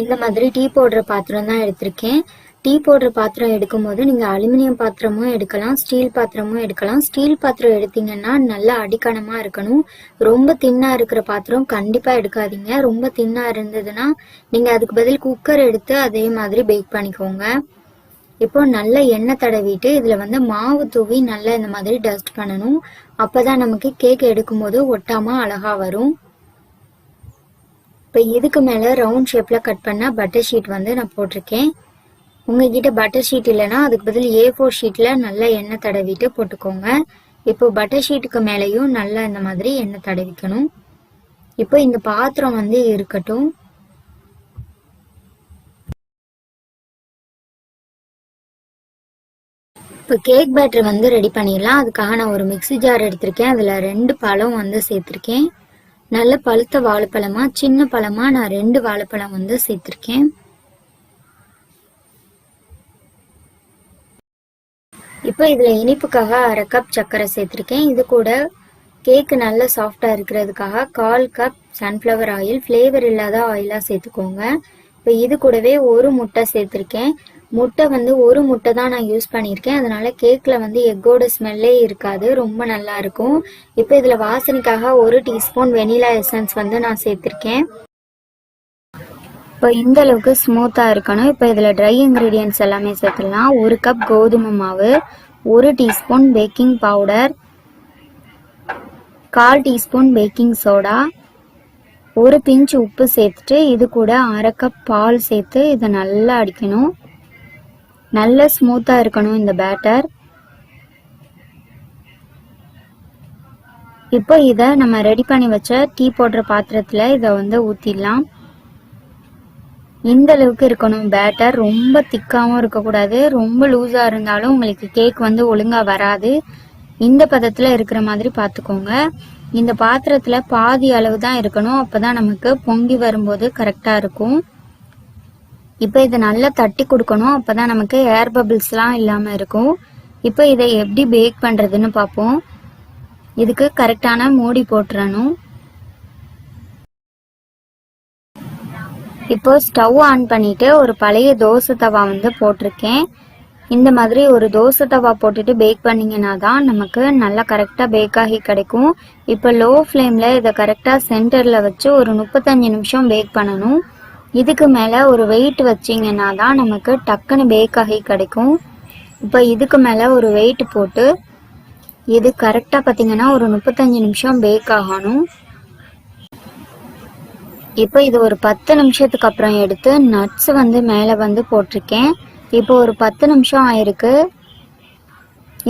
இந்த மாதிரி டீ போடுற பாத்திரம் தான் எடுத்திருக்கேன். டீ போடுற பாத்திரம் எடுக்கும்போது நீங்கள் அலுமினியம் பாத்திரமும் எடுக்கலாம் ஸ்டீல் பாத்திரமும் எடுக்கலாம். ஸ்டீல் பாத்திரம் எடுத்தீங்கன்னா நல்லா அடிக்கணமாக இருக்கணும். ரொம்ப தின்னாக இருக்கிற பாத்திரம் கண்டிப்பாக எடுக்காதீங்க. ரொம்ப தின்னாக இருந்ததுன்னா நீங்கள் அதுக்கு பதில் குக்கர் எடுத்து அதே மாதிரி பேக் பண்ணிக்கோங்க. இப்போ நல்ல எண்ணெய் தடவிட்டு இதில் வந்து மாவு தூவி நல்லா இந்த மாதிரி டஸ்ட் பண்ணணும். அப்போ தான் நமக்கு கேக் எடுக்கும்போது ஒட்டாமல் அழகாக வரும். இப்போ இதுக்கு மேலே ரவுண்ட் ஷேப்பில் கட் பண்ண பட்டர் ஷீட் வந்து நான் போட்டிருக்கேன். உங்ககிட்ட பட்டர் ஷீட் இல்லைன்னா அதுக்கு பதில் ஏ ஃபோர் ஷீட்டில் நல்லா எண்ணெய் தடவிட்டு போட்டுக்கோங்க. இப்போ பட்டர் ஷீட்டுக்கு மேலேயும் நல்லா இந்த மாதிரி எண்ணெய் தடவிக்கணும். இப்போ இந்த பாத்திரம் வந்து இருக்கட்டும். இப்போ கேக் பேட்டர் வந்து ரெடி பண்ணிடலாம். அதுக்காக நான் ஒரு மிக்ஸி ஜார் எடுத்திருக்கேன். அதில் ரெண்டு பழம் வந்து சேர்த்துருக்கேன். நல்ல பழுத்த வாழைப்பழமா சின்ன பழமா நான் ரெண்டு வாழைப்பழம் வந்து சேர்த்துருக்கேன். இப்போ இதில் இனிப்புக்காக அரை கப் சர்க்கரை சேர்த்துருக்கேன். இது கூட கேக்கு நல்ல சாஃப்டாக இருக்கிறதுக்காக கால் கப் சன்ஃப்ளவர் ஆயில் ஃப்ளேவர் இல்லாத ஆயிலாக சேர்த்துக்கோங்க. இப்போ இது கூடவே ஒரு முட்டை சேர்த்துருக்கேன். முட்டை வந்து ஒரு முட்டை தான் நான் யூஸ் பண்ணியிருக்கேன். அதனால கேக்கில் வந்து எக்கோட ஸ்மெல்லே இருக்காது. ரொம்ப நல்லா இருக்கும். இப்போ இதில் வாசனைக்காக ஒரு டீஸ்பூன் வெனிலா எசன்ஸ் வந்து நான் சேர்த்துருக்கேன். இப்போ இந்த அளவுக்கு ஸ்மூத்தாக இருக்கணும். இப்போ இதில் ட்ரை இன்க்ரீடியன்ட்ஸ் எல்லாமே சேர்த்துடலாம். ஒரு கப் கோதுமை மாவு ஒரு டீஸ்பூன் பேக்கிங் பவுடர் கால் டீஸ்பூன் பேக்கிங் சோடா ஒரு பிஞ்ச் உப்பு சேர்த்துட்டு இது கூட அரை கப் பால் சேர்த்து இதை நல்லா அடிக்கணும். நல்ல ஸ்மூத்தாக இருக்கணும் இந்த பேட்டர் இப்போ இதை நம்ம ரெடி பண்ணி வச்ச டீ போடுற பாத்திரத்தில் இதை வந்து ஊற்றிடலாம் இந்த அளவுக்கு இருக்கணும் பேட்டர் ரொம்ப திக்காகவும் இருக்கக்கூடாது. ரொம்ப லூஸாக இருந்தாலும் உங்களுக்கு கேக் வந்து ஒழுங்காக வராது. இந்த பதத்தில் இருக்கிற மாதிரி பார்த்துக்கோங்க இந்த பாத்திரத்தில் பாதி அளவு தான் இருக்கணும். அப்போ தான் நமக்கு பொங்கி வரும்போது கரெக்டாக இருக்கும். இப்போ இதை நல்லா தட்டி கொடுக்கணும். அப்போ தான் நமக்கு ஏர் பபிள்ஸ்லாம் இல்லாமல் இருக்கும். இப்போ இதை எப்படி பேக் பண்ணுறதுன்னு பார்ப்போம் இதுக்கு கரெக்டான மூடி போட்டுறணும். இப்போ ஸ்டவ் ஆன் பண்ணிட்டு ஒரு பழைய தோசை தவா வந்து போட்டிருக்கேன். இந்த மாதிரி ஒரு தோசை தவா போட்டுட்டு பேக் பண்ணிங்கன்னா தான் நமக்கு நல்லா கரெக்டாக பேக் ஆகி கிடைக்கும். இப்போ லோ ஃப்ளேமில் இதை கரெக்டாக சென்டரில் வச்சு ஒரு முப்பத்தஞ்சு நிமிஷம் பேக் பண்ணணும். இதுக்கு மேலே ஒரு வெயிட் வச்சிங்கன்னா தான் நமக்கு டக்குன்னு பேக் ஆகி கிடைக்கும். இப்போ இதுக்கு மேலே ஒரு வெயிட் போட்டு இது கரெக்டாக பார்த்தீங்கன்னா ஒரு முப்பத்தஞ்சு நிமிஷம் பேக் ஆகணும். இப்போ இது ஒரு பத்து நிமிஷத்துக்கு அப்புறம் எடுத்து நட்ஸ் வந்து மேலே வந்து போட்டிருக்கேன். இப்போ ஒரு பத்து நிமிஷம் ஆயிருக்கு.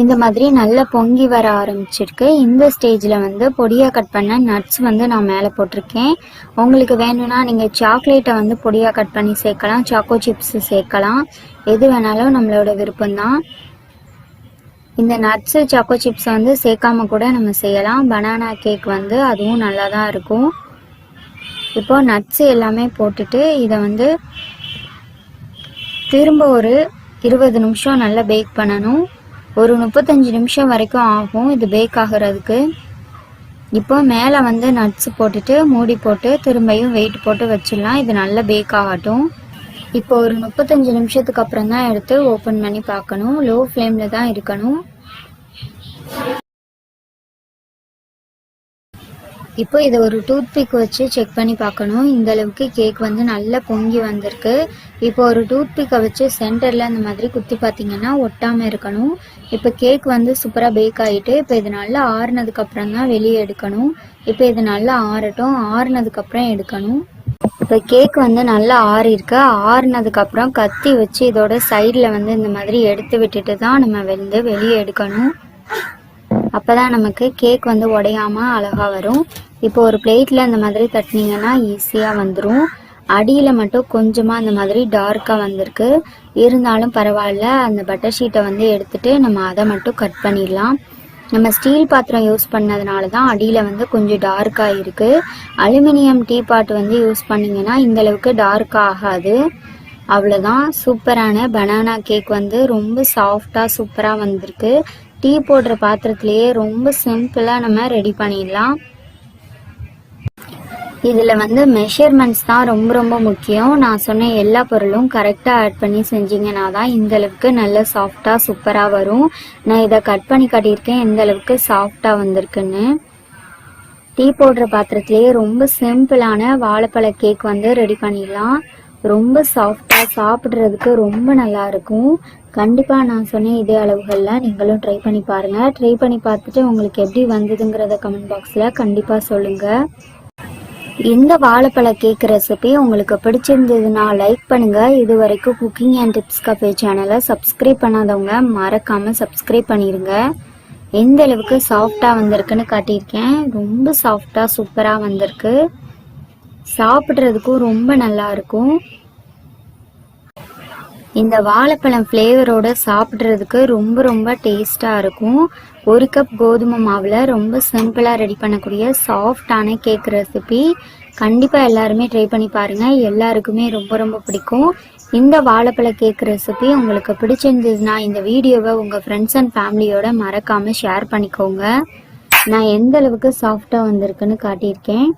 இந்த மாதிரி நல்லா பொங்கி வர ஆரம்பிச்சிருக்கு. இந்த ஸ்டேஜில் வந்து பொடியாக கட் பண்ண நட்ஸ் வந்து நான் மேலே போட்டிருக்கேன். உங்களுக்கு வேணும்னா நீங்கள் சாக்லேட்டை வந்து பொடியாக கட் பண்ணி சேர்க்கலாம். சாக்கோ சிப்ஸு சேர்க்கலாம். எது வேணாலும் நம்மளோட விருப்பம்தான். இந்த நட்ஸு சாக்கோ சிப்ஸ் வந்து சேர்க்காம கூட நம்ம செய்யலாம். பனானா கேக் வந்து அதுவும் நல்லா தான் இருக்கும். இப்போ நட்ஸு எல்லாமே போட்டுட்டு இதை வந்து திரும்ப ஒரு இருபது நிமிஷம் நல்லா பேக் பண்ணணும். ஒரு முப்பத்தஞ்சு நிமிஷம் வரைக்கும் ஆகும். இது பேக் ஆகிறதுக்கு. இப்போ மேலே வந்து நட்ஸ் போட்டுட்டு மூடி போட்டு திரும்பியும் வெயிட் போட்டு வச்சிடலாம். இது நல்லா பேக் ஆகட்டும். இப்போ ஒரு முப்பத்தஞ்சு நிமிஷத்துக்கு அப்புறம் தான் எடுத்து ஓப்பன் பண்ணி பார்க்கணும். லோ ஃப்ளேமில் தான் இருக்கணும். இப்போ இதை ஒரு டூத் பிக் வச்சு செக் பண்ணி பார்க்கணும். இந்த அளவுக்கு கேக் வந்து நல்லா பொங்கி வந்திருக்கு. இப்போ ஒரு டூத் பிக்கை வச்சு சென்டரில் அந்த மாதிரி குத்தி பார்த்தீங்கன்னா ஒட்டாமல் இருக்கணும். இப்போ கேக் வந்து சூப்பராக பேக் ஆகிட்டு இப்போ இது நல்லா ஆறுனதுக்கப்புறம் தான் வெளியே எடுக்கணும். இப்போ இது நல்லா ஆறட்டும். ஆறுனதுக்கப்புறம் எடுக்கணும். இப்போ கேக் வந்து நல்லா ஆறிருக்கு ஆறுனதுக்கப்புறம் கத்தி வச்சு இதோட சைடில் வந்து இந்த மாதிரி எடுத்து விட்டுட்டு தான் நம்ம வந்து வெளியே எடுக்கணும். அப்பதான் நமக்கு கேக் வந்து உடையாம அழகா வரும். இப்போ ஒரு பிளேட்ல அந்த மாதிரி தட்டினீங்கன்னா ஈஸியா வந்துடும் அடியில் மட்டும் கொஞ்சமாக அந்த மாதிரி டார்க்காக வந்திருக்கு. இருந்தாலும் பரவாயில்ல அந்த பட்டர் ஷீட்டை வந்து எடுத்துட்டு நம்ம அதை மட்டும் கட் பண்ணிடலாம். நம்ம ஸ்டீல் பாத்திரம் யூஸ் பண்ணதுனால தான் அடியில் வந்து கொஞ்சம் டார்க்காக இருக்குது அலுமினியம் டீ பாட் வந்து யூஸ் பண்ணிங்கன்னா இந்த அளவுக்கு ஆகாது. அவ்வளோதான் சூப்பரான பனானா கேக் வந்து ரொம்ப சாஃப்டாக சூப்பராக வந்திருக்கு. டீ போடுற பாத்திரத்திலேயே ரொம்ப சிம்பிளாக நம்ம ரெடி பண்ணிடலாம். இதில் வந்து மெஷர்மெண்ட்ஸ் தான் ரொம்ப ரொம்ப முக்கியம். நான் சொன்ன எல்லா பொருளும் கரெக்டாக ஆட் பண்ணி செஞ்சீங்கன்னா தான் இந்த அளவுக்கு நல்ல சாஃப்டாக சூப்பராக வரும். நான் இதை கட் பண்ணி காட்டியிருக்கேன் எந்த அளவுக்கு சாஃப்டாக வந்திருக்குன்னு. டீ போடுற பாத்திரத்திலேயே ரொம்ப சிம்பிளான வாழைப்பழ கேக் வந்து ரெடி பண்ணிடலாம். ரொம்ப சாஃப்டாக சாப்பிட்றதுக்கு ரொம்ப நல்லா இருக்கும் கண்டிப்பாக நான் சொன்ன இதே அளவுகளில் நீங்களும் ட்ரை பண்ணி பாருங்கள் ட்ரை பண்ணி பார்த்துட்டு உங்களுக்கு எப்படி வந்ததுங்கிறத கமெண்ட் பாக்ஸில் கண்டிப்பாக சொல்லுங்கள் இந்த வாழைப்பழ கேக் ரெசிபி உங்களுக்கு பிடிச்சிருந்ததுன்னா லைக் பண்ணுங்க. இது வரைக்கும் குக்கிங் அண்ட் டிப்ஸ் கஃபே சேனலை சப்ஸ்கிரைப் பண்ணாதவங்க மறக்காம சப்ஸ்கிரைப் பண்ணிடுங்க எந்த அளவுக்கு சாஃப்டாக வந்திருக்குன்னு காட்டியிருக்கேன். ரொம்ப சாஃப்டாக சூப்பராக வந்திருக்கு. சாப்பிட்றதுக்கும் ரொம்ப நல்லா இருக்கும். இந்த வாழைப்பழம் ஃப்ளேவரோட சாப்பிட்றதுக்கு ரொம்ப ரொம்ப டேஸ்ட்டாக இருக்கும். ஒரு கப் கோதுமை மாவில் ரொம்ப சிம்பிளாக ரெடி பண்ணக்கூடிய சாஃப்டான கேக் ரெசிபி கண்டிப்பாக எல்லாருமே ட்ரை பண்ணி பாருங்கள் எல்லாருக்குமே ரொம்ப ரொம்ப பிடிக்கும். இந்த வாழைப்பழ கேக் ரெசிபி உங்களுக்கு பிடிச்சிருந்ததுன்னா இந்த வீடியோவை உங்கள் ஃப்ரெண்ட்ஸ் அண்ட் ஃபேமிலியோட மறக்காமல் ஷேர் பண்ணிக்கோங்க. நான் எந்த அளவுக்கு சாஃப்டாக வந்திருக்குன்னு காட்டியிருக்கேன்.